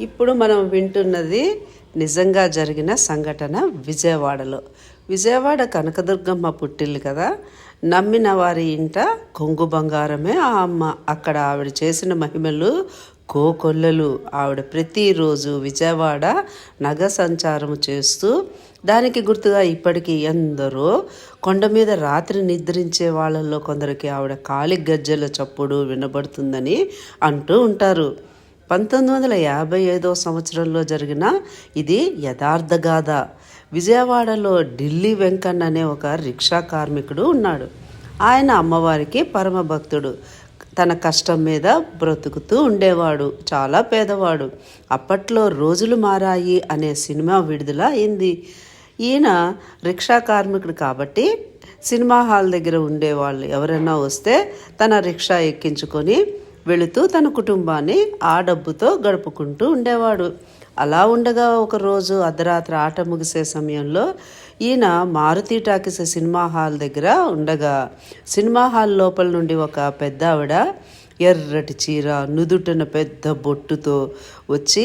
ఇప్పుడు మనం వింటున్నది నిజంగా జరిగిన సంఘటన విజయవాడలో. విజయవాడ కనకదుర్గమ్మ పుట్టిల్లు కదా. నమ్మిన వారి ఇంట కొంగు బంగారమే ఆ అమ్మ. అక్కడ ఆవిడ చేసిన మహిమలు కోకొల్లలు. ఆవిడ ప్రతిరోజు విజయవాడ నగ సంచారం చేస్తూ దానికి గుర్తుగా ఇప్పటికీ ఎందరో కొండ మీద రాత్రి నిద్రించే వాళ్ళల్లో కొందరికి ఆవిడ కాలి గజ్జల చప్పుడు వినబడుతుందని అంటూ ఉంటారు. పంతొమ్మిది వందల యాభై ఐదో సంవత్సరంలో జరిగిన ఇది యథార్థ గాథ. విజయవాడలో ఢిల్లీ వెంకన్న అనే ఒక రిక్షా కార్మికుడు ఉన్నాడు. ఆయన అమ్మవారికి పరమ భక్తుడు తన కష్టం మీద బ్రతుకుతూ ఉండేవాడు. చాలా పేదవాడు. అప్పట్లో రోజులు మారాయి అనే సినిమా విడుదల అయింది. ఈయన రిక్షా కార్మికుడు కాబట్టి సినిమా హాల్ దగ్గర ఉండేవాళ్ళు. ఎవరైనా వస్తే తన రిక్షా ఎక్కించుకొని వెళుతూ తన కుటుంబాన్ని ఆ డబ్బుతో గడుపుకుంటూ ఉండేవాడు. అలా ఉండగా ఒకరోజు అర్ధరాత్రి ఆట ముగిసే సమయంలో ఈయన మారుతి టాకీస్ సినిమా హాల్ దగ్గర ఉండగా సినిమా హాల్ లోపల నుండి ఒక పెద్ద ఆవిడ ఎర్రటి చీర నుదుటిన పెద్ద బొట్టుతో వచ్చి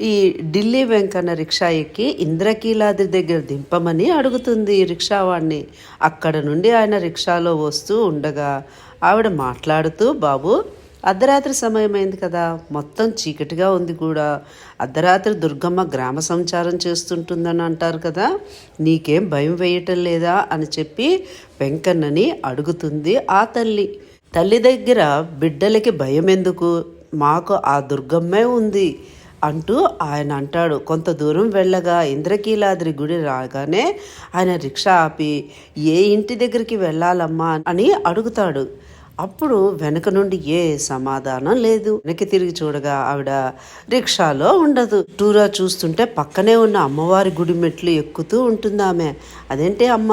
ఈ ఢిల్లీ వెంకన్న రిక్షా ఎక్కి ఇంద్రకీలాద్రి దగ్గర దింపమని అడుగుతుంది రిక్షావాణ్ణి. అక్కడ నుండి ఆయన రిక్షాలో వస్తూ ఉండగా ఆవిడ మాట్లాడుతూ బాబు అర్ధరాత్రి సమయమైంది కదా. మొత్తం చీకటిగా ఉంది కూడా. అర్ధరాత్రి దుర్గమ్మ గ్రామ సంచారం చేస్తుంటుందని అంటారు కదా. నీకేం భయం వేయటం లేదా అని చెప్పి వెంకన్నని అడుగుతుంది ఆ తల్లి. తల్లి దగ్గర బిడ్డలకి భయం ఎందుకు? మాకు ఆ దుర్గమ్మే ఉంది అంటూ ఆయన అంటాడు. కొంత దూరం వెళ్ళగా ఇంద్రకీలాద్రి గుడి రాగానే ఆయన రిక్షా ఆపి ఏ ఇంటి దగ్గరికి వెళ్ళాలమ్మా అని అడుగుతాడు. అప్పుడు వెనక నుండి ఏ సమాధానం లేదు. వెనక్కి తిరిగి చూడగా ఆవిడ రిక్షాలో ఉండదు. టూరా చూస్తుంటే పక్కనే ఉన్న అమ్మవారి గుడి మెట్లు ఎక్కుతూ ఉంటుంది ఆమె అదేంటి అమ్మ?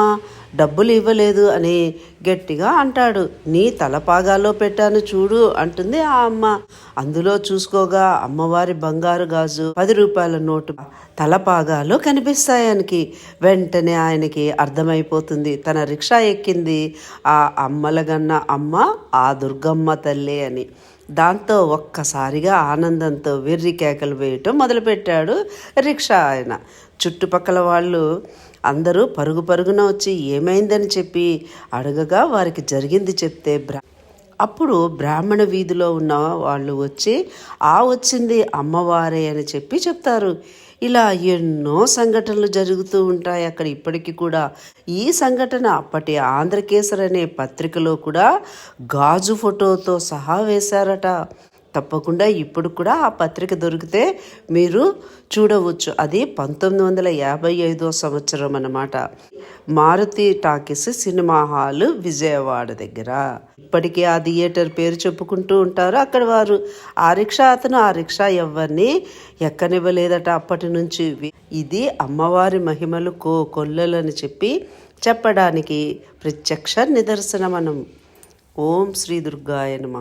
డబ్బులు ఇవ్వలేదు అని గట్టిగా అంటాడు. నీ తలపాగాలో పెట్టాను చూడు అంటుంది ఆ అమ్మ. అందులో చూసుకోగా అమ్మవారి బంగారు గాజు పది రూపాయల నోటు తలపాగాలో కనిపిస్తాయి ఆయనకి. వెంటనే ఆయనకి అర్థమైపోతుంది. తన రిక్షా ఎక్కింది. ఆ అమ్మలగన్న అమ్మ ఆ దుర్గమ్మ తల్లి అని. దాంతో ఒక్కసారిగా ఆనందంతో వెర్రి కేకలు వేయటం మొదలుపెట్టాడు రిక్షా ఆయన. చుట్టుపక్కల వాళ్ళు అందరూ పరుగు పరుగున వచ్చి ఏమైందని చెప్పి అడగగా వారికి జరిగింది చెప్తే బ్రా అప్పుడు బ్రాహ్మణ వీధిలో ఉన్న వాళ్ళు వచ్చి ఆ వచ్చింది అమ్మవారే అని చెప్పి చెప్తారు. ఇలా ఎన్నో సంఘటనలు జరుగుతూ ఉంటాయి అక్కడ ఇప్పటికీ కూడా. ఈ సంఘటన అప్పటి ఆంధ్రకేసర్ అనే పత్రికలో కూడా గాజు ఫోటోతో సహా వేశారట. తప్పకుండా ఇప్పుడు కూడా ఆ పత్రిక దొరికితే మీరు చూడవచ్చు. అది పంతొమ్మిది వందల యాభై ఐదో సంవత్సరం అన్నమాట. Maruti talkies cinema hall Vijayawada దగ్గర. ఇప్పటికీ ఆ థియేటర్ పేరు చెప్పుకుంటూ ఉంటారు. అక్కడ వారు ఆ రిక్షా అతను ఆ రిక్షా ఎవరిని ఎక్కనివ్వలేదట అప్పటి నుంచి. ఇది అమ్మవారి మహిమలు కో కొల్లలని చెప్పి చెప్పడానికి ప్రత్యక్ష నిదర్శన మనం ఓం శ్రీ దుర్గాయ నమ.